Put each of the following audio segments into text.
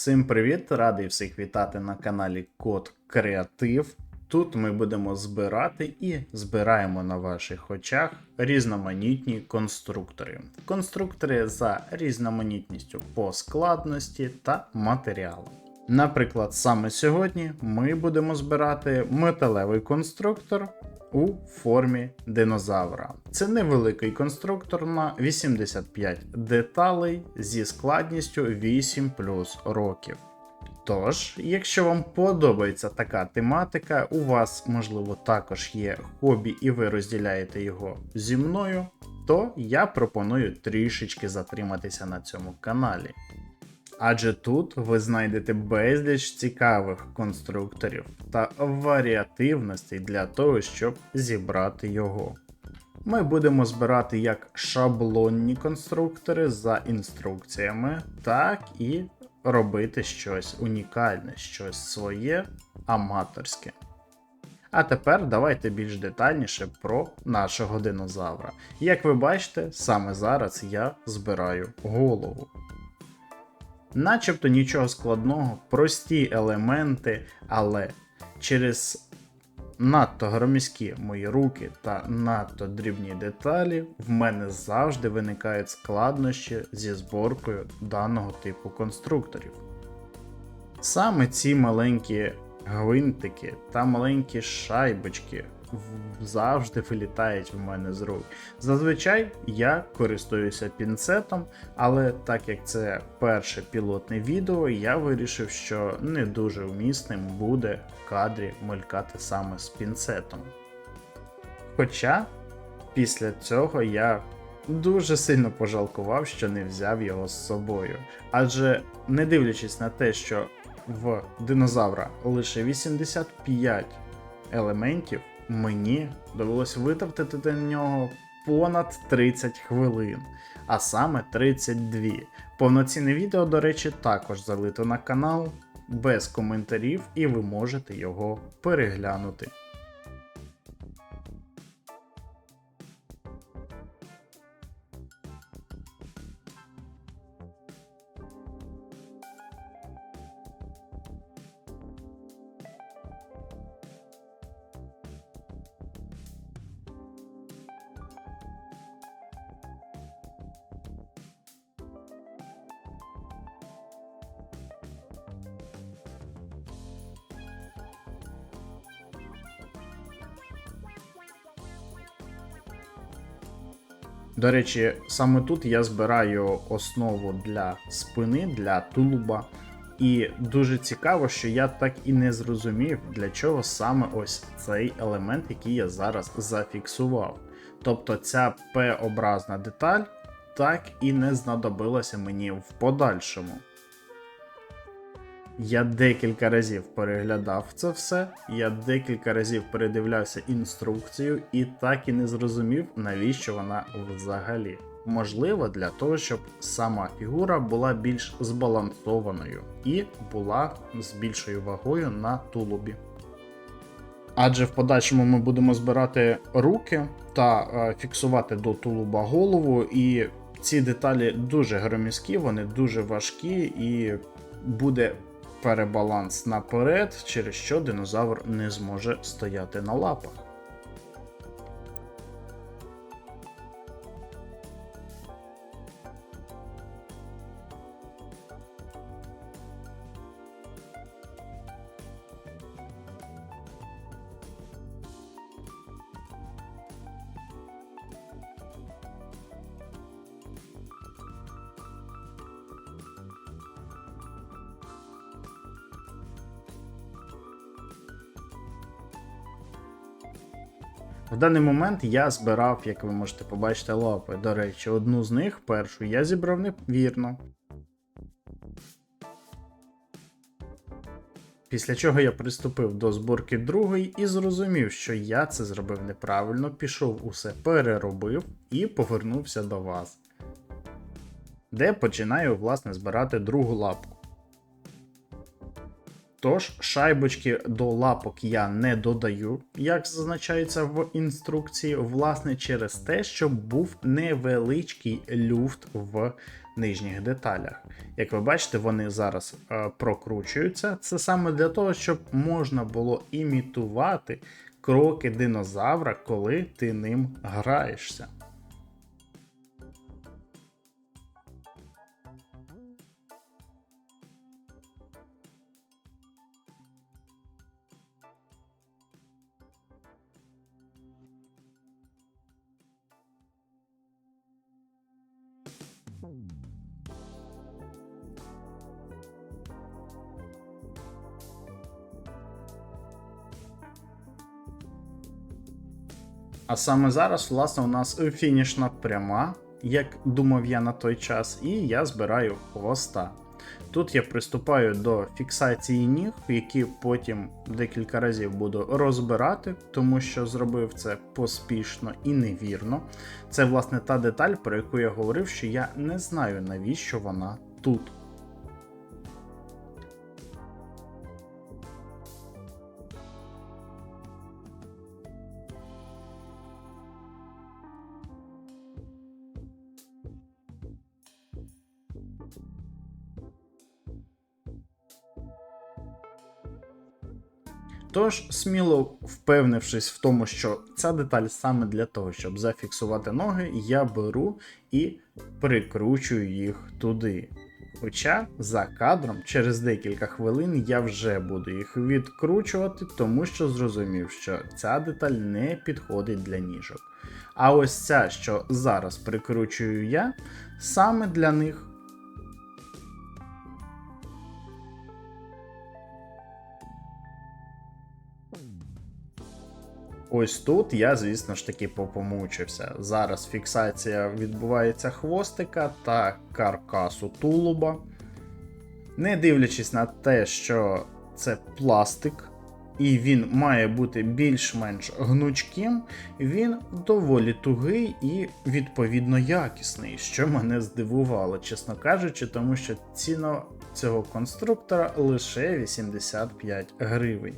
Всім привіт! Радий всіх вітати на каналі Код Креатив. Тут ми будемо збирати і збираємо на ваших очах різноманітні конструктори. Конструктори за різноманітністю по складності та матеріалу. Наприклад, саме сьогодні ми будемо збирати металевий конструктор у формі динозавра. Це невеликий конструктор на 85 деталей зі складністю 8 плюс років. Тож, якщо вам подобається така тематика, у вас, можливо, також є хобі і ви розділяєте його зі мною, то я пропоную трішечки затриматися на цьому каналі. Адже тут ви знайдете безліч цікавих конструкторів та варіативностей для того, щоб зібрати його. Ми будемо збирати як шаблонні конструктори за інструкціями, так і робити щось унікальне, щось своє, аматорське. А тепер давайте більш детальніше про нашого динозавра. Як ви бачите, саме зараз я збираю голову. Начебто нічого складного, прості елементи, але через надто громіські мої руки та надто дрібні деталі в мене завжди виникають складнощі зі зборкою даного типу конструкторів. Саме ці маленькі гвинтики та маленькі шайбочки завжди вилітають в мене з рук. Зазвичай я користуюся пінцетом, але так як це перше пілотне відео, я вирішив, що не дуже вмісним буде в кадрі мелькати саме з пінцетом. Хоча після цього я дуже сильно пожалкував, що не взяв його з собою. Адже не дивлячись на те, що в динозавра лише 85 елементів, мені довелось витратити на нього понад 30 хвилин, а саме 32. Повноцінне відео, до речі, також залито на канал без коментарів, і ви можете його переглянути. До речі, саме тут я збираю основу для спини, для тулуба. І дуже цікаво, що я так і не зрозумів, для чого саме ось цей елемент, який я зараз зафіксував. Тобто ця П-образна деталь так і не знадобилася мені в подальшому. Я декілька разів переглядав це все, я декілька разів передивлявся інструкцію і так і не зрозумів, навіщо вона взагалі. Можливо, для того, щоб сама фігура була більш збалансованою і була з більшою вагою на тулубі. Адже в подальшому ми будемо збирати руки та е, фіксувати до тулуба голову, і ці деталі дуже громізкі, вони дуже важкі, і буде перебаланс наперед, через що динозавр не зможе стояти на лапах. В даний момент я збирав, як ви можете побачити, лапи. До речі, одну з них, першу, я зібрав невірно. Після чого я приступив до зборки другої і зрозумів, що я це зробив неправильно, пішов усе переробив і повернувся до вас. Де починаю, власне, збирати другу лапку. Тож шайбочки до лапок я не додаю, як зазначається в інструкції, власне, через те, щоб був невеличкий люфт в нижніх деталях. Як ви бачите, вони зараз е, прокручуються. Це саме для того, щоб можна було імітувати кроки динозавра, коли ти ним граєшся. А саме зараз, власне, у нас фінішна пряма, як думав я на той час, і я збираю хвоста. Тут я приступаю до фіксації ніг, які потім декілька разів буду розбирати, тому що зробив це поспішно і невірно. Це, власне, та деталь, про яку я говорив, що я не знаю, навіщо вона тут. Тож, сміло впевнившись в тому, що ця деталь саме для того, щоб зафіксувати ноги, я беру і прикручую їх туди. Хоча за кадром через декілька хвилин я вже буду їх відкручувати, тому що зрозумів, що ця деталь не підходить для ніжок. А ось ця, що зараз прикручую я, саме для них. Ось тут я, звісно ж таки, попомучився. Зараз фіксація відбувається хвостика та каркасу тулуба. Не дивлячись на те, що це пластик, і він має бути більш-менш гнучким, він доволі тугий і відповідно якісний, що мене здивувало, чесно кажучи, тому що ціна цього конструктора лише 85 гривень.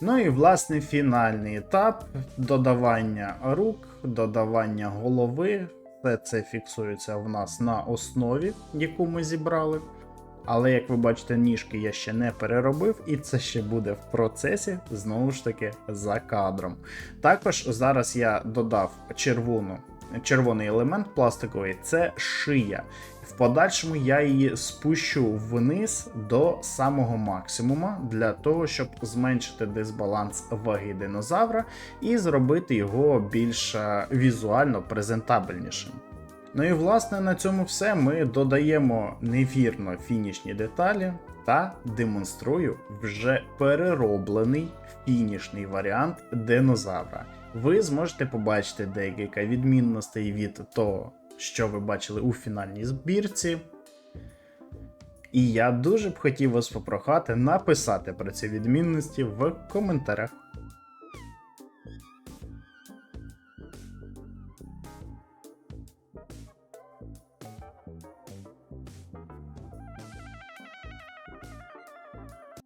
Ну і власне фінальний етап додавання рук, додавання голови. Все це фіксується в нас на основі, яку ми зібрали. Але, як ви бачите, ніжки я ще не переробив, і це ще буде в процесі, знову ж таки, за кадром. Також зараз я додав червону, червоний елемент пластиковий це шия. В подальшому я її спущу вниз до самого максимума для того, щоб зменшити дисбаланс ваги динозавра і зробити його більш е, візуально презентабельнішим. Ну і власне на цьому все. Ми додаємо невірно фінішні деталі та демонструю вже перероблений фінішний варіант динозавра. Ви зможете побачити декілька відмінностей від того, що ви бачили у фінальній збірці. І я дуже б хотів вас попрохати написати про ці відмінності в коментарях.